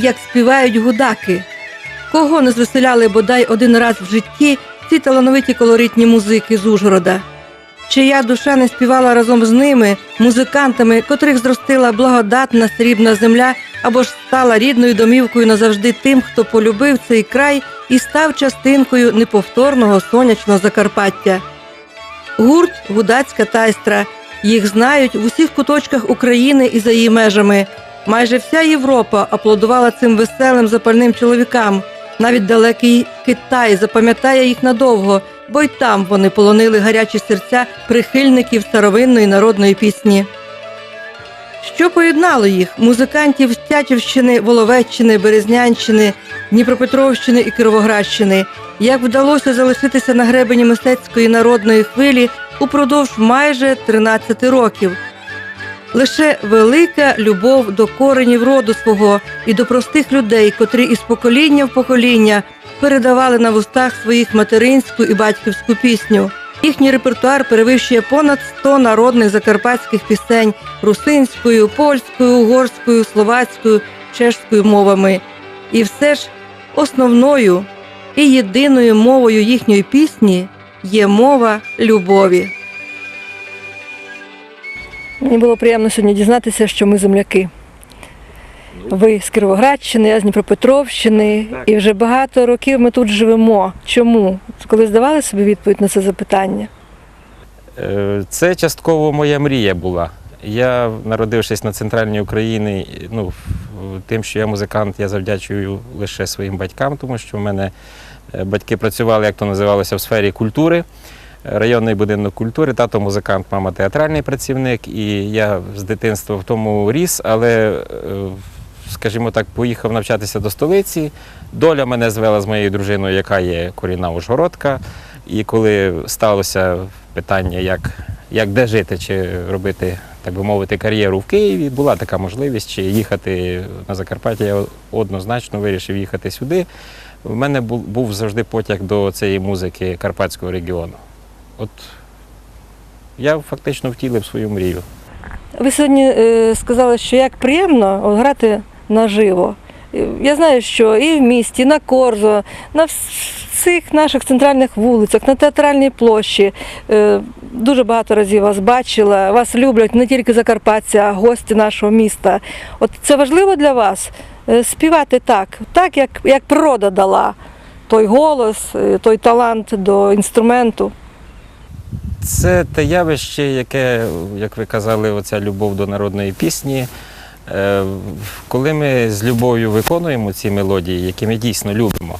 як співають гудаки? Кого не звеселяли бодай один раз в житті ці талановиті колоритні музики з Ужгорода? Чия душа не співала разом з ними, музикантами, котрих зростила благодатна срібна земля, або ж стала рідною домівкою назавжди тим, хто полюбив цей край і став частинкою неповторного сонячного Закарпаття. Гурт Гудацька тайстра. Їх знають в усіх куточках України і за її межами. Майже вся Європа аплодувала цим веселим запальним чоловікам. Навіть далекий Китай запам'ятає їх надовго, бо й там вони полонили гарячі серця прихильників старовинної народної пісні. Що поєднало їх музикантів з Тячівщини, Воловеччини, Березнянщини, Дніпропетровщини і Кировоградщини, як вдалося залишитися на гребені мистецької народної хвилі упродовж майже 13 років. Лише велика любов до коренів роду свого і до простих людей, котрі із покоління в покоління передавали на вустах своїх материнську і батьківську пісню. Їхній репертуар перевищує понад 100 народних закарпатських пісень русинською, польською, угорською, словацькою, чешською мовами. І все ж основною і єдиною мовою їхньої пісні є мова любові. Мені було приємно сьогодні дізнатися, що ми земляки. Ви з Кіровоградщини, я з Дніпропетровщини, Так. і вже багато років ми тут живемо. Чому? Коли здавали собі відповідь на це запитання? Е, Це частково моя мрія була. Я, народившись на центральній Україні, ну, тим, що я музикант, я завдячую лише своїм батькам, тому що в мене е, батьки працювали, як то називалося, в сфері культури, районний будинок культури, тато музикант, мама театральний працівник, і я з дитинства в тому ріс, але, е, скажімо так, поїхав навчатися до столиці. Доля мене звела з моєю дружиною, яка є корінна Ужгородка. І коли сталося питання, як, як де жити, чи робити, так би мовити, кар'єру в Києві, була така можливість, чи їхати на Закарпаття, я однозначно вирішив їхати сюди. В мене був завжди потяг до цієї музики Карпатського регіону. От я фактично втілив свою мрію. Ви сьогодні е, сказали, що як приємно грати наживо. Я знаю, що і в місті, і на Корзо, на всіх наших центральних вулицях, на театральній площі. е, Дуже багато разів вас бачила. Вас люблять не тільки закарпатці, а гості нашого міста. От це важливо для вас е, співати так, так як, як природа дала той голос, той талант до інструменту. Це те явище, яке, як ви казали, оця любов до народної пісні. Е, Коли ми з любов'ю виконуємо ці мелодії, які ми дійсно любимо,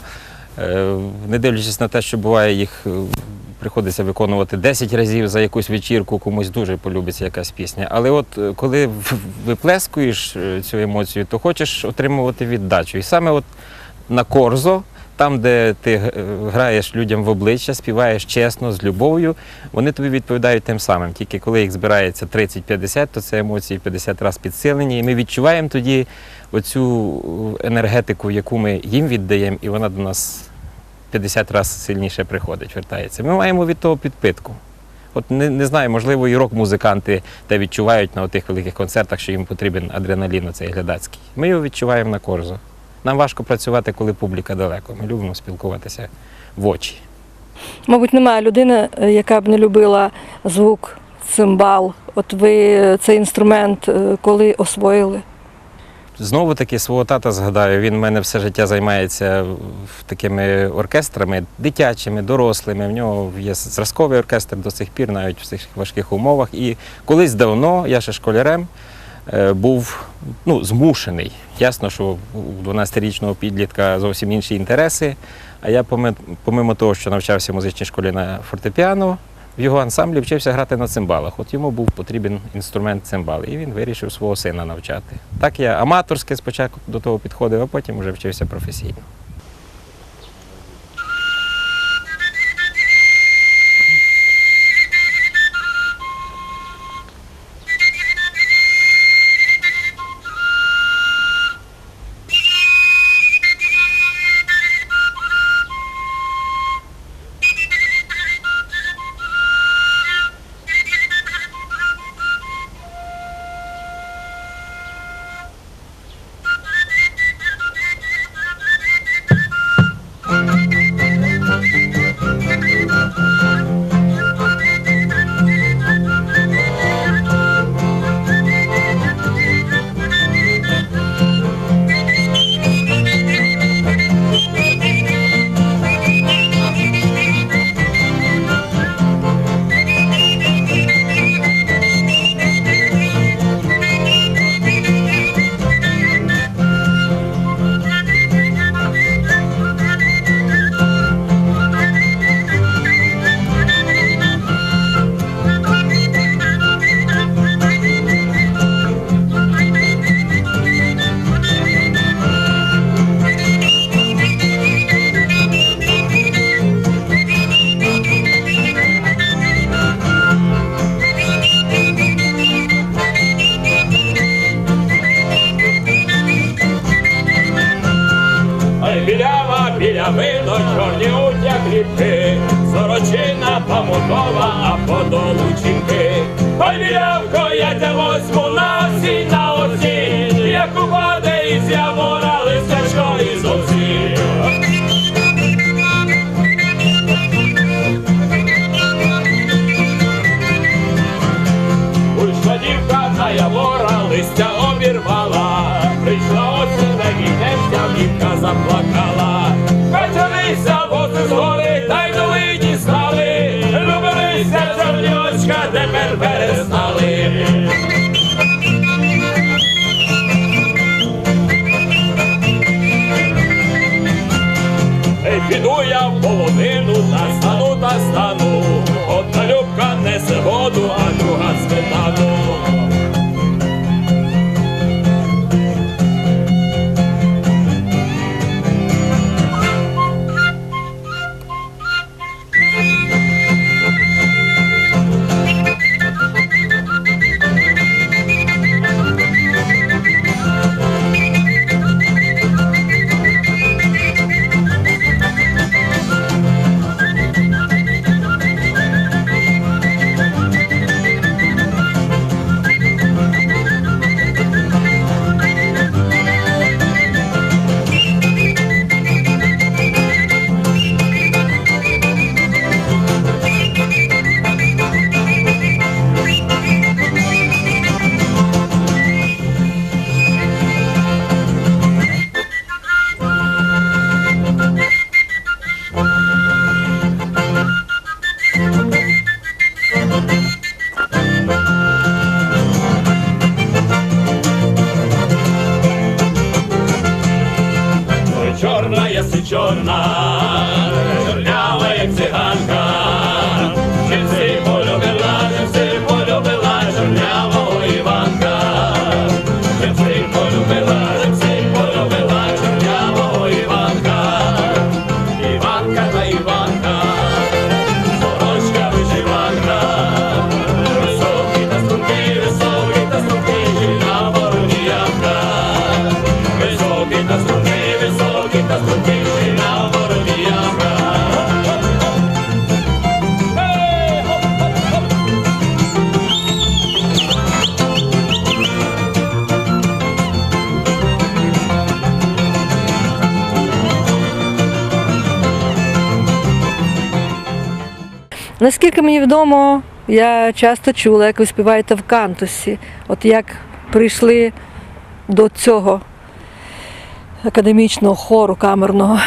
е, не дивлячись на те, що буває їх е, приходиться виконувати 10 разів за якусь вечірку, комусь дуже полюбиться якась пісня. Але от коли виплескуєш цю емоцію, то хочеш отримувати віддачу. І саме от на корзо, там, де ти е, граєш людям в обличчя, співаєш чесно, з любов'ю, вони тобі відповідають тим самим. Тільки коли їх збирається 30-50, то це емоції 50 разів підсилені. І ми відчуваємо тоді оцю енергетику, яку ми їм віддаємо, і вона до нас 50 разів сильніше приходить, вертається. Ми маємо від того підпитку. От не, не знаю, можливо, і рок-музиканти те відчувають на тих великих концертах, що їм потрібен адреналін оцей глядацький. Ми його відчуваємо на корзо. Нам важко працювати, коли публіка далеко. Ми любимо спілкуватися в очі. Мабуть, немає людини, е, яка б не любила звук цимбал. От ви цей інструмент е, коли освоїли? Знову таки свого тата згадаю, він в мене все життя займається такими оркестрами, дитячими, дорослими. В нього є зразковий оркестр до сих пір, навіть в цих важких умовах. І колись давно, я ще школярем, був ну, змушений. Ясно, що у 12-річного підлітка зовсім інші інтереси. А я, помимо того, що навчався в музичній школі на фортепіано, в його ансамблі вчився грати на цимбалах. От йому був потрібен інструмент цимбали, і він вирішив свого сина навчати. Так я аматорськи спочатку до того підходив, а потім вже вчився професійно. Ставко, я чорна єси чорна, чорнява, як циганка. Наскільки мені відомо, я часто чула, як ви співаєте в кантусі. От як прийшли до цього академічного хору камерного.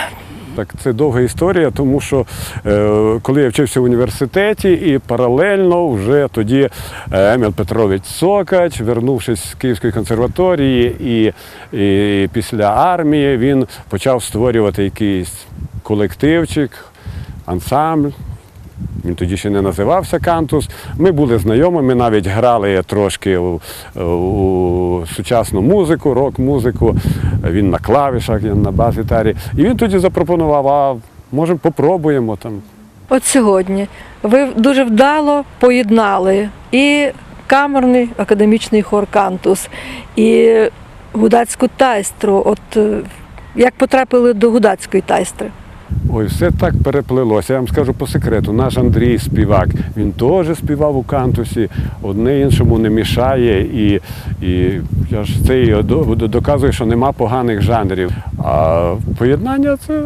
Так, це довга історія, тому що е, коли я вчився в університеті, і паралельно вже тоді е, Еміл Петрович Сокач, вернувшись з Київської консерваторії, і, і після армії він почав створювати якийсь колективчик, ансамбль. Він тоді ще не називався Кантус. Ми були знайомими, навіть грали трошки у, у сучасну музику, рок-музику. Він на клавішах, я на бас-гітарі. І він тоді запропонував, а може попробуємо там. От сьогодні ви дуже вдало поєднали і камерний академічний хор Кантус, і гудацьку тайстру. От е, як потрапили до гудацької тайстри? Ой, все так переплилося. Я вам скажу по секрету. Наш Андрій співак, він теж співав у кантусі, одне іншому не мішає. І, і я ж це і до- до- доказує, що нема поганих жанрів. А поєднання це,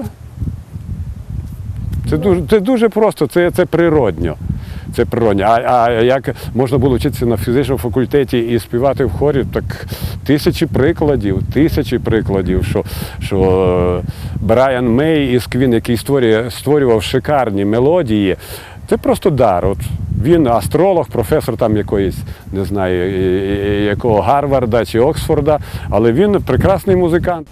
це, дуже, це дуже просто, це, це природньо. Це природньо. А, а як можна було вчитися на фізичному факультеті і співати в хорі, так тисячі прикладів, тисячі прикладів, що, що е, Брайан Мей із Квін, який створює, створював шикарні мелодії, це просто дар. От він астролог, професор там якоїсь, не знаю, якого Гарварда чи Оксфорда, але він прекрасний музикант.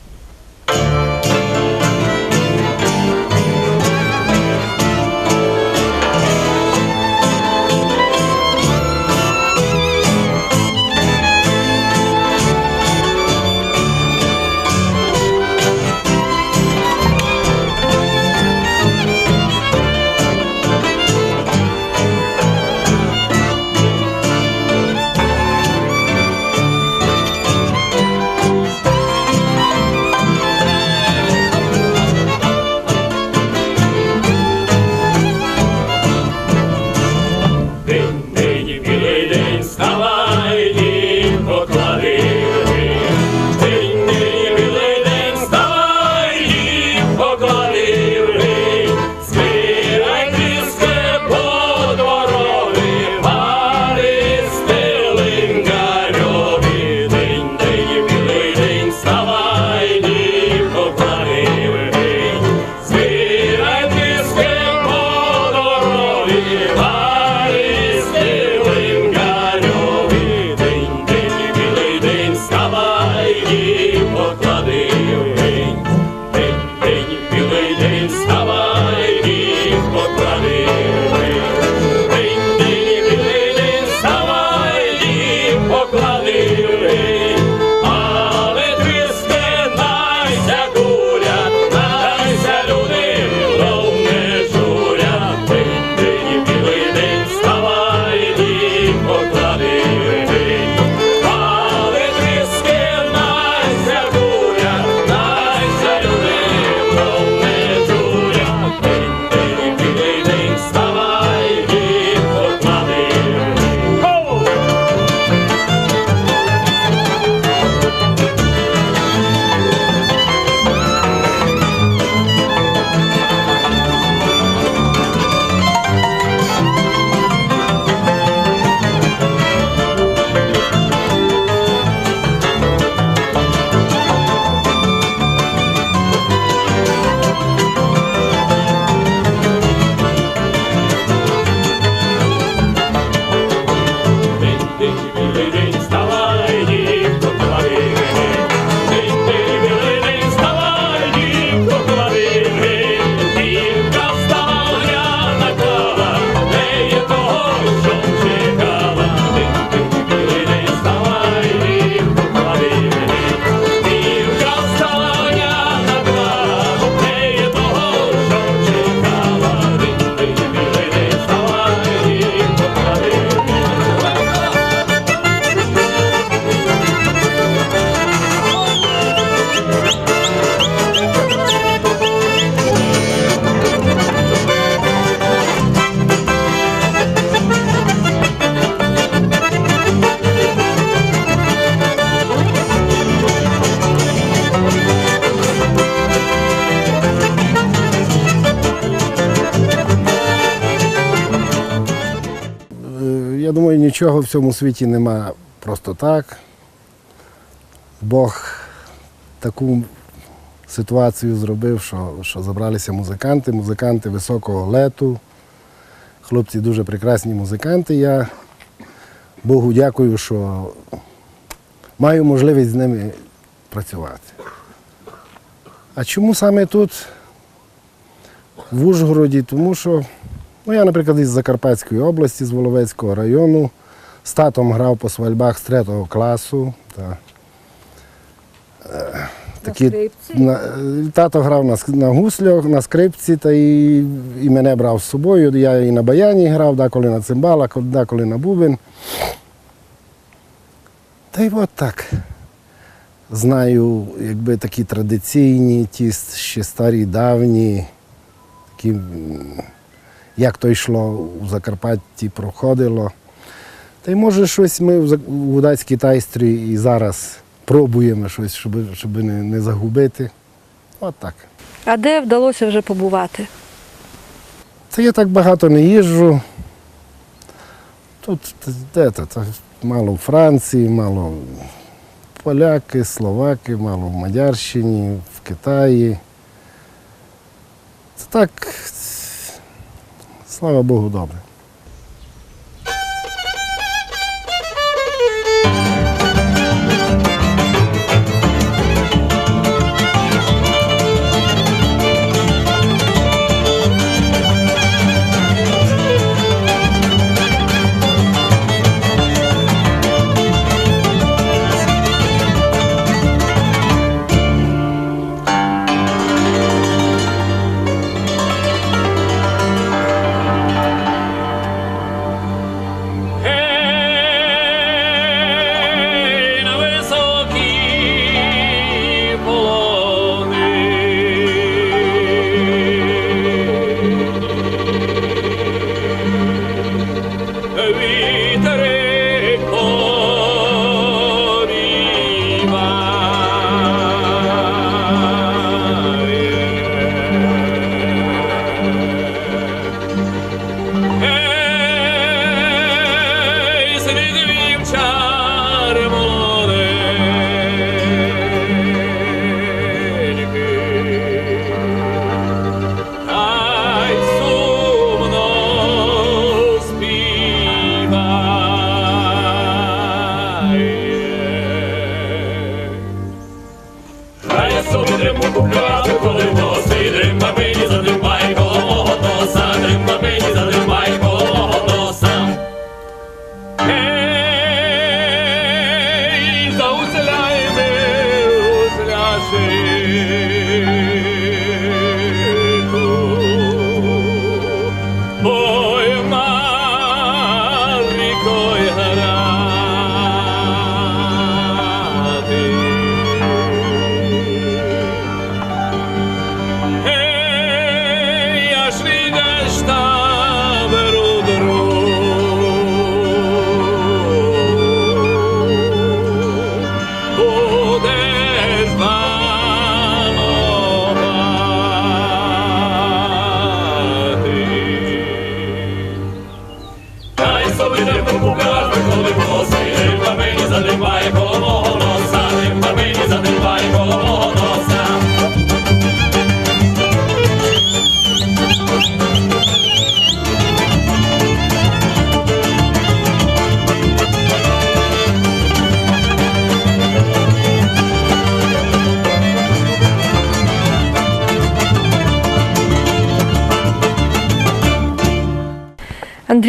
Нічого в цьому світі нема просто так. Бог таку ситуацію зробив, що, що забралися музиканти, музиканти високого лету. Хлопці дуже прекрасні музиканти. Я Богу дякую, що маю можливість з ними працювати. А чому саме тут, в Ужгороді? Тому що ну, я, наприклад, із Закарпатської області, з Воловецького району, з татом грав по свальбах з третього класу. Та, е, такі, на, е, тато грав на, на гуслях, на скрипці, та і, і мене брав з собою. Я і на баяні грав, деколи на цимбалах, деколи на бубен. Та й от так. Знаю, якби такі традиційні, ті ще старі, давні, такі, як то йшло у Закарпатті, проходило. Та й може щось ми в Удацькій тайстрі і зараз пробуємо щось, щоб, щоб не, не загубити. От так. А де вдалося вже побувати? Та я так багато не їжджу. Тут де то, та мало в Франції, мало поляки, словаки, мало в Мадярщині, в Китаї. Це так, слава Богу, добре.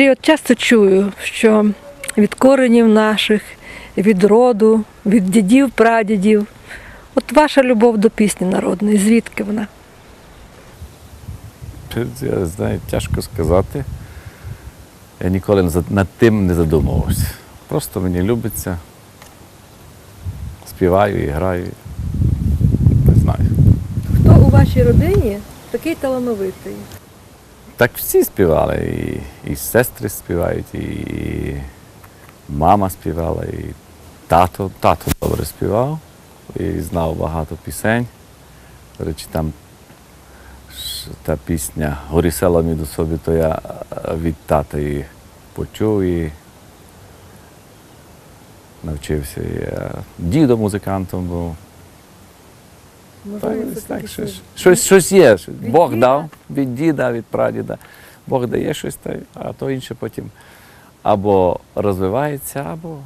Андрій, от часто чую, що від коренів наших, від роду, від дідів, прадідів. От ваша любов до пісні народної, звідки вона? Я знаю, тяжко сказати. Я ніколи над тим не задумувався. Просто мені любиться. Співаю і граю. Не знаю. Хто у вашій родині такий талановитий? Так всі співали. І, і сестри співають, і мама співала, і тато. Тато добре співав і знав багато пісень. До речі, там та пісня Горі села між собі, то я е, від тата її почув і навчився. Я дідом музикантом був. Так, десь так, щось, щось, щось є. Бог діда? дав від діда, від прадіда. Бог дає щось, а то інше потім або розвивається, або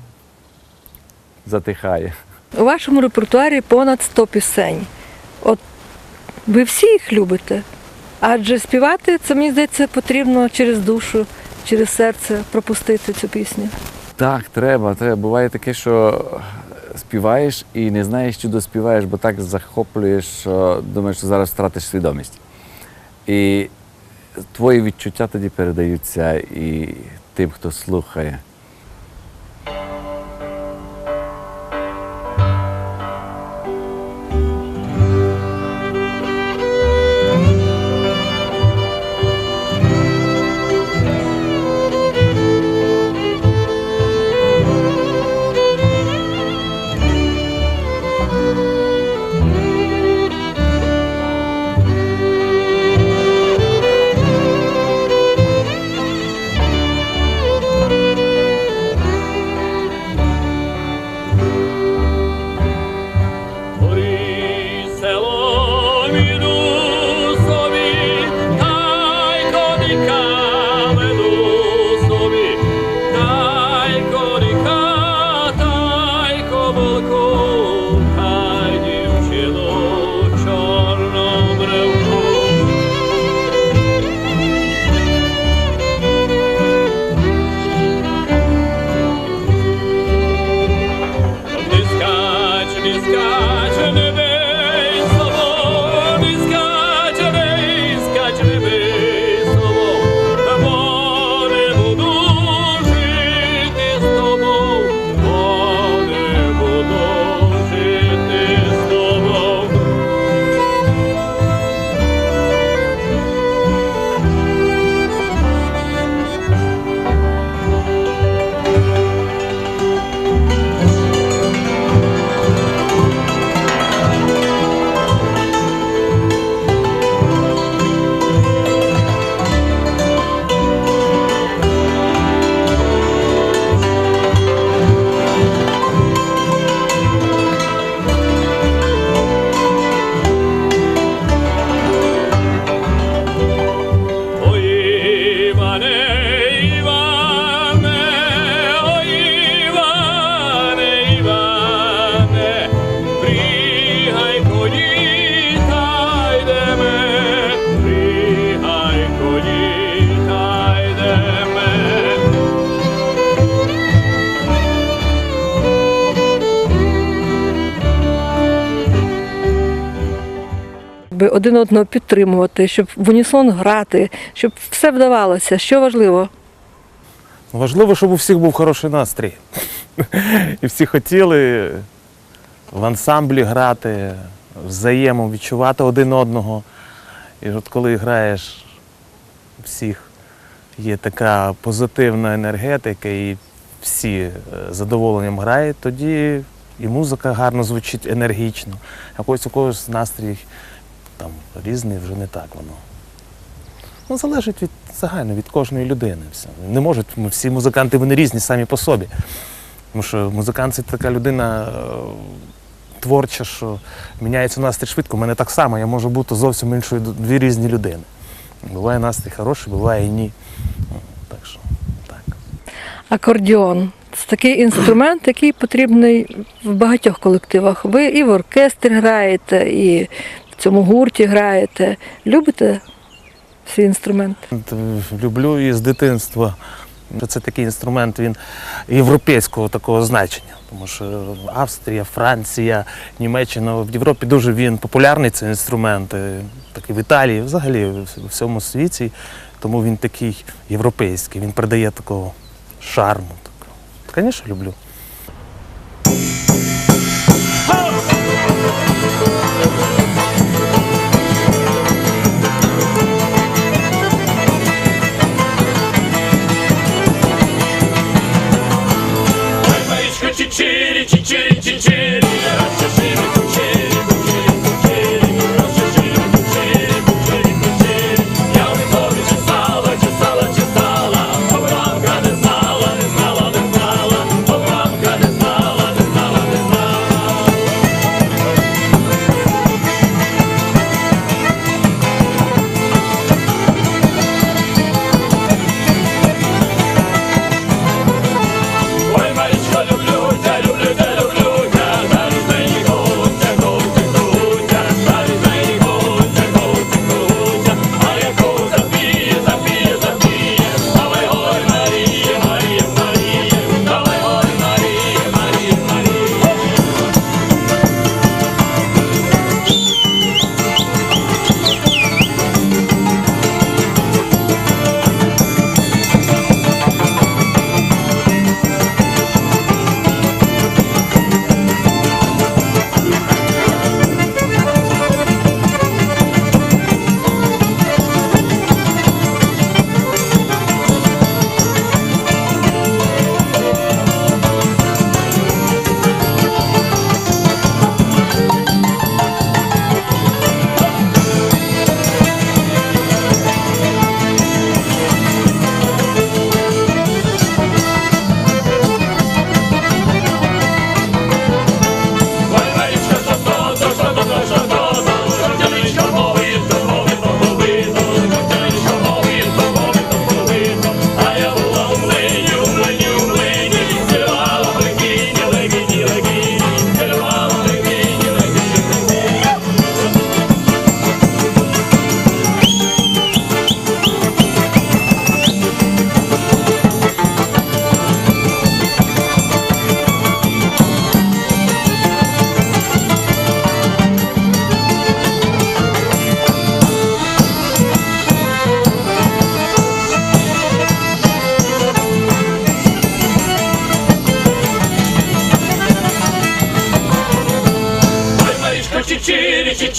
затихає. У вашому репертуарі понад 100 пісень. От ви всі їх любите. Адже співати, це мені здається, потрібно через душу, через серце пропустити цю пісню. Так, треба, треба. Буває таке, що співаєш і не знаєш, чи доспіваєш, бо так захоплюєш, що думаєш, що зараз втратиш свідомість. І твої відчуття тоді передаються і тим, хто слухає. Би один одного підтримувати, щоб в унісон грати, щоб все вдавалося. Що важливо? Важливо, щоб у всіх був хороший настрій. І всі хотіли в ансамблі грати, взаємом відчувати один одного. І от коли граєш всіх, є така позитивна енергетика, і всі е, з задоволенням грають, тоді і музика гарно звучить енергічно. А у когось настрій там різний вже не так воно. Ну, залежить від загально від кожної людини. Все. Не можуть ми всі музиканти вони різні самі по собі. Тому що музикант це така людина е, творча, що міняється настрій швидко. У мене так само, я можу бути зовсім іншою дві різні людини. Буває настрій хороший, буває і ні. Так що так. Акордіон це такий інструмент, який потрібний в багатьох колективах. Ви і в оркестрі граєте, і цьому гурті граєте. Любите свій інструмент? Люблю і з дитинства. Це такий інструмент він європейського такого значення. Тому що Австрія, Франція, Німеччина в Європі дуже він популярний цей інструмент. е, Так і в Італії, взагалі в всьому світі. Тому він такий європейський, він придає такого шарму. Звісно, люблю.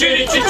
opportunity.